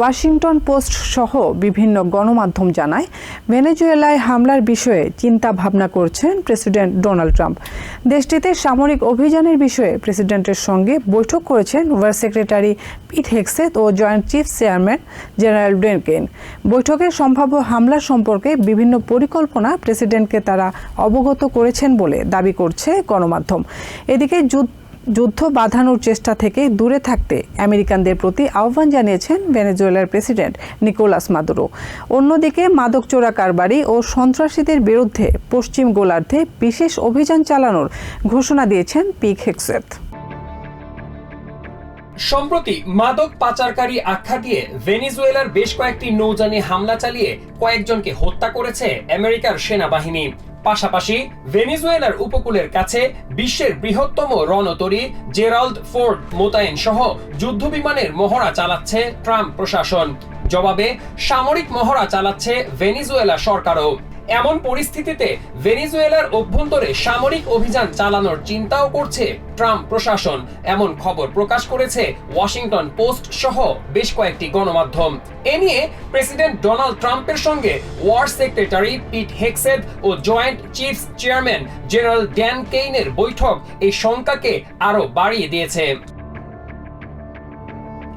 Washington post সহ বিভিন্ন গণমাধ্যম জানায়, ভেনেজুয়েলায় হামলার বিষয়ে চিন্তা ভাবনা করছেন প্রেসিডেন্ট ডোনাল্ড ট্রাম্প। দেশটিতে সামরিক অভিযানের বিষয়ে প্রেসিডেন্টের সঙ্গে বৈঠক করেছেন ওয়ার সেক্রেটারি পিট হেক্সেত ও joint chief chairman general Dan Caine বৈঠকে সম্ভাব্য হামলা সম্পর্কে বিভিন্ন পরিকল্পনা প্রেসিডেন্টকে তারা অবগত করেছেন বলে দাবি করছে গণমাধ্যম। এদিকে যুদ্ধ যুদ্ধ বাঁধানোর চেষ্টা থেকে দূরে থাকতে আমেরিকানদের প্রতি আহ্বান জানিয়েছেন ভেনেজুয়েলার প্রেসিডেন্ট নিকোলাস মাদুরো। অন্যদিকে মাদক চোরা কারবারি ও সন্ত্রাসীদের বিরুদ্ধে পশ্চিম গোলার্ধে বিশেষ অভিযান চালানোর ঘোষণা দিয়েছেন পিক হেক্সেথ সম্প্রতি মাদক পাচারকারী আখ্যা দিয়ে ভেনিজুয়েলার বেশ কয়েকটি নৌযানে হামলা চালিয়ে কয়েকজনকে হত্যা করেছে আমেরিকার সেনাবাহিনী। পাশাপাশি ভেনিজুয়েলার উপকূলের কাছে বিশ্বের বৃহত্তম রণতরী জেরাল্ড ফোর্ড মোতায়েন সহ যুদ্ধবিমানের মহড়া চালাচ্ছে ট্রাম্প প্রশাসন। জবাবে, সামরিক মহড়া চালাচ্ছে ভেনিজুয়েলা সরকারও। এমন পরিস্থিতিতে ভেনিজুয়েলার অভ্যন্তরে সামরিক অভিযান চালানোর চিন্তাও করছে ট্রাম্প প্রশাসন। এমন খবর প্রকাশ করেছে ওয়াশিংটন পোস্ট সহ বেশ কয়েকটি গণমাধ্যম। এ নিয়ে প্রেসিডেন্ট ডোনাল্ড ট্রাম্পের সঙ্গে ওয়ার সেক্রেটারি পিট হেক্সেদ ও joint chiefs chairman general Dan কেইনের বৈঠক এই শঙ্কাকে আরও বাড়িয়ে দিয়েছে।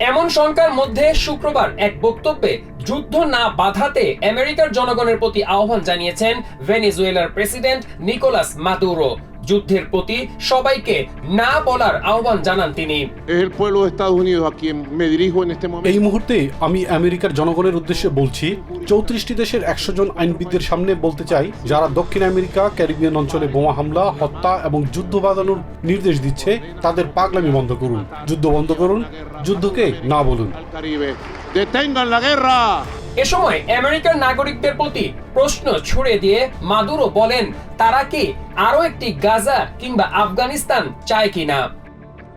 এমন শঙ্কার মধ্যে শুক্রবার এক বক্তব্যে যুদ্ধ না বাধাতে আমেরিকার জনগণের প্রতি আহ্বান জানিয়েছেন ভেনিজুয়েলার প্রেসিডেন্ট নিকোলাস মাদুরো। যুদ্ধের প্রতি সবাইকে না বলার আহ্বান জানান তিনি. এই মুহূর্তে আমি আমেরিকার জনগণের উদ্দেশ্যে বলছি চৌত্রিশটি দেশের একশো জন আইনবিদদের সামনে বলতে চাই যারা দক্ষিণ আমেরিকা ক্যারিবিয়ান অঞ্চলে বোমা হামলা হত্যা এবং যুদ্ধ বাঁধানোর নির্দেশ দিচ্ছে তাদের পাগলামি বন্ধ করুন। যুদ্ধ বন্ধ করুন যুদ্ধকে না বলুন। এ সময় আমেরিকার নাগরিকদের প্রতি প্রশ্ন ছুড়ে দিয়ে মাদুরো বলেন তারা কি আরও একটি গাজা কিংবা আফগানিস্তান চায় কিনা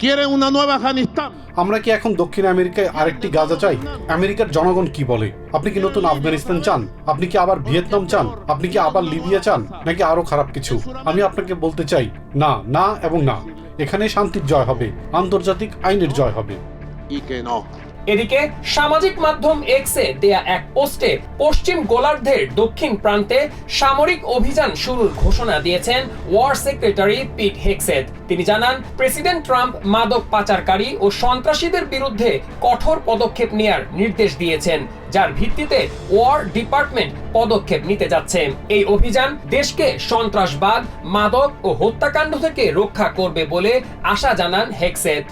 ¿Quieren una nueva Afganistán? আমরা কি এখন দক্ষিণ আমেরিকায় আরেকটি গাজা চাই? আমেরিকার জনগণ কি বলে? আপনি কি নতুন আফগানিস্তান চান? আপনি কি আবার ভিয়েতনাম চান? আপনি কি আবার লিবিয়া চান? নাকি আরও খারাপ কিছু? আমি আপনাকে বলতে চাই না না এবং না। এখানে শান্তির জয় হবে আন্তর্জাতিক আইনের জয় হবে. এদিকে সামাজিক মাধ্যম এক্সে দেয়া এক পোস্টে পশ্চিম গোলার্ধের দক্ষিণ প্রান্তে সামরিক অভিযান শুরুর ঘোষণা দিয়েছেন ওয়ার সেক্রেটারি পিট হেক্সেট তিনি জানান, প্রেসিডেন্ট ট্রাম্প মাদক পাচারকারী ও সন্ত্রাসীদের বিরুদ্ধে কঠোর পদক্ষেপ নেয়ার নির্দেশ দিয়েছেন, যার ভিত্তিতে ওয়ার ডিপার্টমেন্ট পদক্ষেপ নিতে যাচ্ছে। এই অভিযান দেশকে সন্ত্রাসবাদ, মাদক ও হত্যাকাণ্ড থেকে রক্ষা করবে বলে আশা জানান হেক্সেট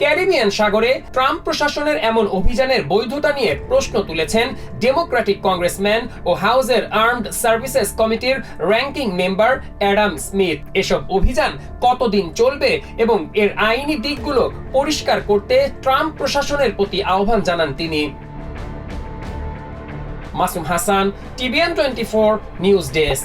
ক্যারিবিয়ান সাগরে ট্রাম্প প্রশাসনের এমন অভিযানের বৈধতা নিয়ে প্রশ্ন তুলেছেন ডেমোক্রেটিক কংগ্রেসম্যান ও হাউসের আর্মড সার্ভিসেস কমিটির র্যাঙ্কিং মেম্বার অ্যাডাম স্মিথ। এসব অভিযান কতদিন চলবে এবং এর আইনি দিকগুলো পরিষ্কার করতে ট্রাম্প প্রশাসনের প্রতি আহ্বান জানান তিনি। Masum Hasan, TVN twenty four news desk.